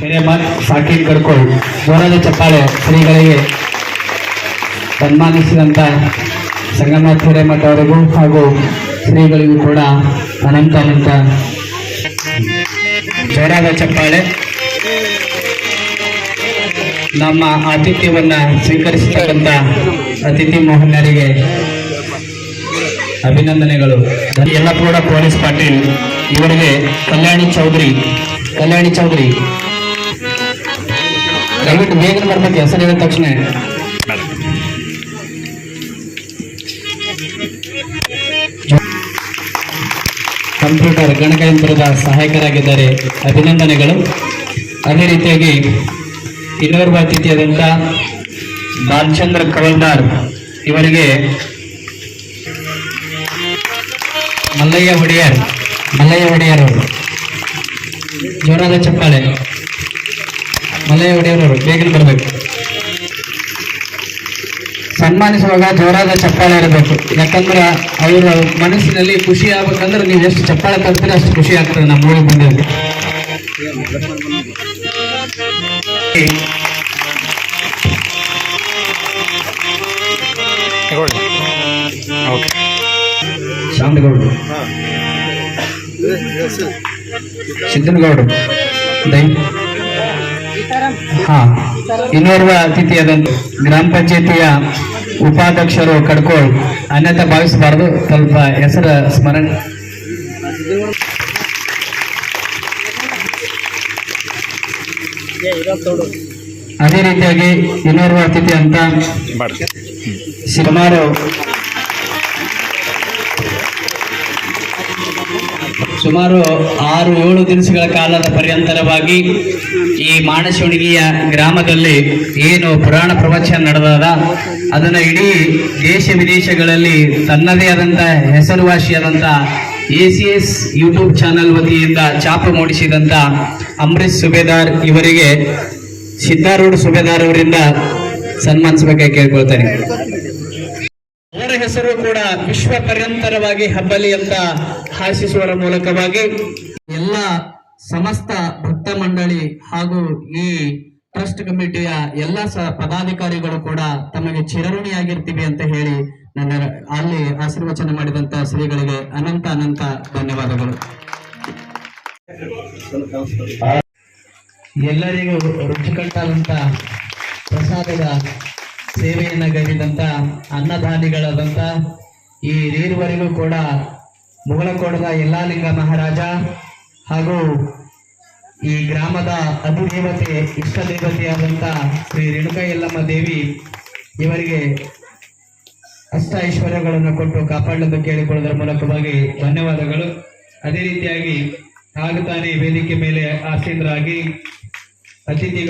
ಹಿರೇಮಠ್ ಸಾಕೀನ್ ಕರ್ಕೊಂಡು ಜೋರಾದ ಚಪ್ಪಾಳೆ ಶ್ರೀಗಳಿಗೆ ಸನ್ಮಾನಿಸಿದಂಥ ಸಂಗಮನಾಥ್ ಹಿರೇಮಠ್ ಅವರಿಗೂ ಹಾಗೂ ಶ್ರೀಗಳಿಗೂ ಕೂಡ ಅನಂತ ಅನಂತ ಜೋರಾದ ಚಪ್ಪಾಳೆ. ನಮ್ಮ ಆತಿಥ್ಯವನ್ನು ಸ್ವೀಕರಿಸತಕ್ಕಂತ ಅತಿಥಿ ಮೋಹನ್ಯರಿಗೆ ಅಭಿನಂದನೆಗಳು. ಯಲ್ಲಪ್ಪಗೌಡ, ಪೊಲೀಸ್ ಪಾಟೀಲ್. ಇವರಿಗೆ ಕಲ್ಯಾಣಿ ಚೌಧರಿ ಕಲ್ಯಾಣಿ ಚೌಧರಿ. ದಯವಿಟ್ಟು ಬೇಗನೆ ಬರ್ಬೇಕು ಹೆಸರು ಹೇಳಿದ ತಕ್ಷಣ. ಕಂಪ್ಯೂಟರ್ ಗಣಕಯಂತ್ರದ ಸಹಾಯಕರಾಗಿದ್ದಾರೆ. ಅಭಿನಂದನೆಗಳು. ಅದೇ ರೀತಿಯಾಗಿ ಇನ್ನೋರ್ವ ಅತಿಥಿಯಾದಂಥ ಬಾಲಚಂದ್ರ ಕವಲ್ದಾರ್ ಇವರಿಗೆ ಮಲ್ಲಯ್ಯ ಒಡೆಯರ್ ಮಲ್ಲಯ್ಯ ಒಡೆಯರ್ ಅವರು ಜೋರಾದ ಚಪ್ಪಾಳೆ. ಮಲ್ಲಯ್ಯ ಒಡೆಯವರು ಬೇಗನೆ ಬರಬೇಕು. ಸನ್ಮಾನಿಸುವಾಗ ಜೋರಾದ ಚಪ್ಪಾಳೆ ಇರಬೇಕು. ಯಾಕಂದ್ರೆ ಅವರ ಮನಸ್ಸಿನಲ್ಲಿ ಖುಷಿ ಆಗ್ಬೇಕಂದ್ರೆ ನೀವು ಎಷ್ಟು ಚಪ್ಪಾಳೆ ತರ್ತೀರ ಅಷ್ಟು ಖುಷಿ ಆಗ್ತದೆ ನಮ್ಮ ಊರಿಗೆ ಬಂದಲ್ಲಿ ಓಕೆ. ಶಾಂತಗೌಡರು ಸಿದ್ದನಗೌಡರು. ದೈ ಹಾ ಇನ್ನೋರ್ವ ಅತಿಥಿಯಾದಂತ ಗ್ರಾಮ ಪಂಚಾಯತಿಯ ಉಪಾಧ್ಯಕ್ಷರು ಕಡ್ಕೋಳ್ ಅನ್ಯತ ಭಾವಿಸಬಾರದು ಸ್ವಲ್ಪ ಹೆಸರ ಸ್ಮರಣೆ. ಅದೇ ರೀತಿಯಾಗಿ ಇನ್ನೋರ್ವ ಅತಿಥಿ ಅಂತ ಸಿನಿಮಾರು ಸುಮಾರು ಸುಮಾರು ಆರು, ಏಳು ದಿನಗಳ ಕಾಲದ ಪರ್ಯಂತರವಾಗಿ ಈ ಮಾಣಶುಣಿಗಿಯ ಗ್ರಾಮದಲ್ಲಿ ಏನು ಪುರಾಣ ಪ್ರವಚನ ನಡೆದದ, ಅದನ್ನು ಇಡೀ ದೇಶ ವಿದೇಶಗಳಲ್ಲಿ ತನ್ನದೇ ಆದಂಥ ಹೆಸರುವಾಸಿಯಾದಂಥ A C S YouTube channel ವತಿಯಿಂದ ಚಾಪ ಮೂಡಿಸಿದಂಥ ಅಂಬರೀಶ್ ಸುಬೇದಾರ್ ಇವರಿಗೆ ಸಿದ್ದಾರೂಢ ಸುಬೇದಾರ್ ಅವರಿಂದ ಸನ್ಮಾನಿಸಬೇಕಾಗಿ ಕೇಳ್ಕೊಳ್ತೇನೆ. ಅವರ ಹೆಸರು ಕೂಡ ವಿಶ್ವ ಪರ್ಯಂತರವಾಗಿ ಹಬ್ಬಲಿ ಅಂತ ಹಾಸಿಸುವ ಮೂಲಕವಾಗಿ ಎಲ್ಲ ಸಮಸ್ತ ಭಕ್ತ ಮಂಡಳಿ ಹಾಗೂ ಈ ಟ್ರಸ್ಟ್ ಕಮಿಟಿಯ ಎಲ್ಲ ಪದಾಧಿಕಾರಿಗಳು ಕೂಡ ತಮಗೆ ಚಿರಋಣಿಯಾಗಿರ್ತೀವಿ ಅಂತ ಹೇಳಿ ನನ್ನ ಅಲ್ಲಿ ಆಶೀರ್ವಚನ ಮಾಡಿದಂತ ಶ್ರೀಗಳಿಗೆ ಅನಂತ ಅನಂತ ಧನ್ಯವಾದಗಳು. ಎಲ್ಲರಿಗೂ ರುಚಿಕಟ್ಟಾದಂತ ಪ್ರಸಾದದ ಸೇವೆಯನ್ನ ಗೈದಂತ ಅನ್ನದಾನಿಗಳಾದಂತ ಈ ನೀರುವರೆಗೂ ಕೂಡ ಮುಗಳಕೋಟದ ಯಲ್ಲಾಲಿಂಗ ಮಹಾರಾಜ ಹಾಗೂ ಈ ಗ್ರಾಮದ ಅಧಿದೇವತೆ ಇಷ್ಟ ದೇವತೆಯಾದಂತ ಶ್ರೀ ರೇಣುಕ ಯಲ್ಲಮ್ಮ ದೇವಿ ಇವರಿಗೆ ಅಷ್ಟ ಐಶ್ವರ್ಯಗಳನ್ನು ಕೊಟ್ಟು ಕಾಪಾಡಲೆಂದು ಕೇಳಿಕೊಳ್ಳುವುದರ ಮೂಲಕವಾಗಿ ಧನ್ಯವಾದಗಳು. ಅದೇ ರೀತಿಯಾಗಿ ತಾನೇ ವೇದಿಕೆ ಮೇಲೆ ಆಸೀನರಾಗಿ ಅತಿಥಿಗಳು